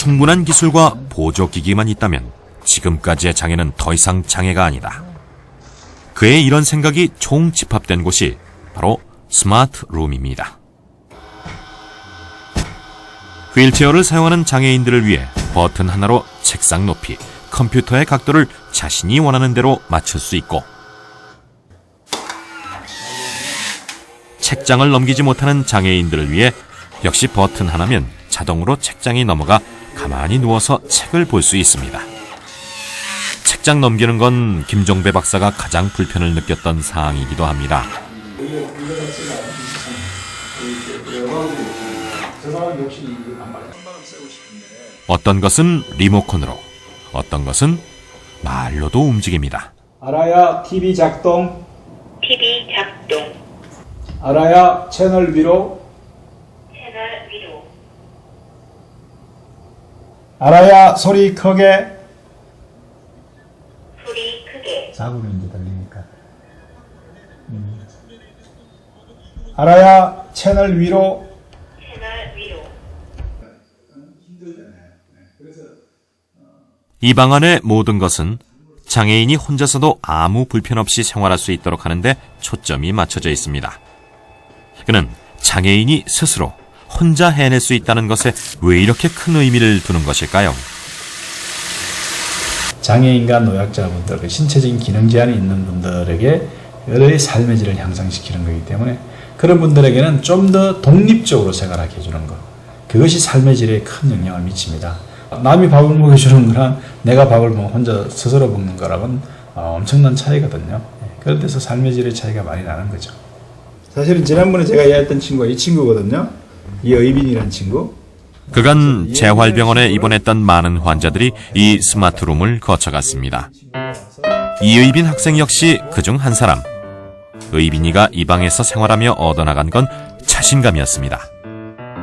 충분한 기술과 보조기기만 있다면 지금까지의 장애는 더 이상 장애가 아니다. 그의 이런 생각이 총 집합된 곳이 바로 스마트 룸입니다. 휠체어를 사용하는 장애인들을 위해 버튼 하나로 책상 높이, 컴퓨터의 각도를 자신이 원하는 대로 맞출 수 있고 책장을 넘기지 못하는 장애인들을 위해 역시 버튼 하나면 자동으로 책장이 넘어가 가만히 누워서 책을 볼 수 있습니다. 책장 넘기는 건 김종배 박사가 가장 불편을 느꼈던 사항이기도 합니다. 어떤 것은 리모컨으로, 어떤 것은 말로도 움직입니다. 알아야 TV 작동, TV 작동, 알아야 채널 위로, 채널 위로, 알아야 소리 크게, 소리 크게, 자고로 이제 들리니까. 음. 알아야 채널 위로, 채널 위로, 이 방 안의 모든 것은 장애인이 혼자서도 아무 불편 없이 생활할 수 있도록 하는데 초점이 맞춰져 있습니다. 그는 장애인이 스스로 혼자 해낼 수 있다는 것에 왜 이렇게 큰 의미를 두는 것일까요? 장애인과 노약자분들, 그 신체적인 기능 제한이 있는 분들에게 의 삶의 질을 향상시키는 거기 때문에 그런 분들에게는 좀 더 독립적으로 생활하게 해주는 것. 그것이 삶의 질에 큰 영향을 미칩니다. 남이 밥을 먹여주는 거랑 내가 밥을 먹 혼자 스스로 먹는 거랑은 어, 엄청난 차이거든요. 예, 그런 데서 삶의 질의 차이가 많이 나는 거죠. 사실은 지난번에 제가 이야기했던 친구가 이 친구거든요. 이 의빈이라는 친구. 그간 재활병원에 입원했던 많은 환자들이 이 스마트룸을 거쳐갔습니다. 이의빈 학생 역시 그 중 한 사람. 의빈이가 이 방에서 생활하며 얻어나간 건 자신감이었습니다.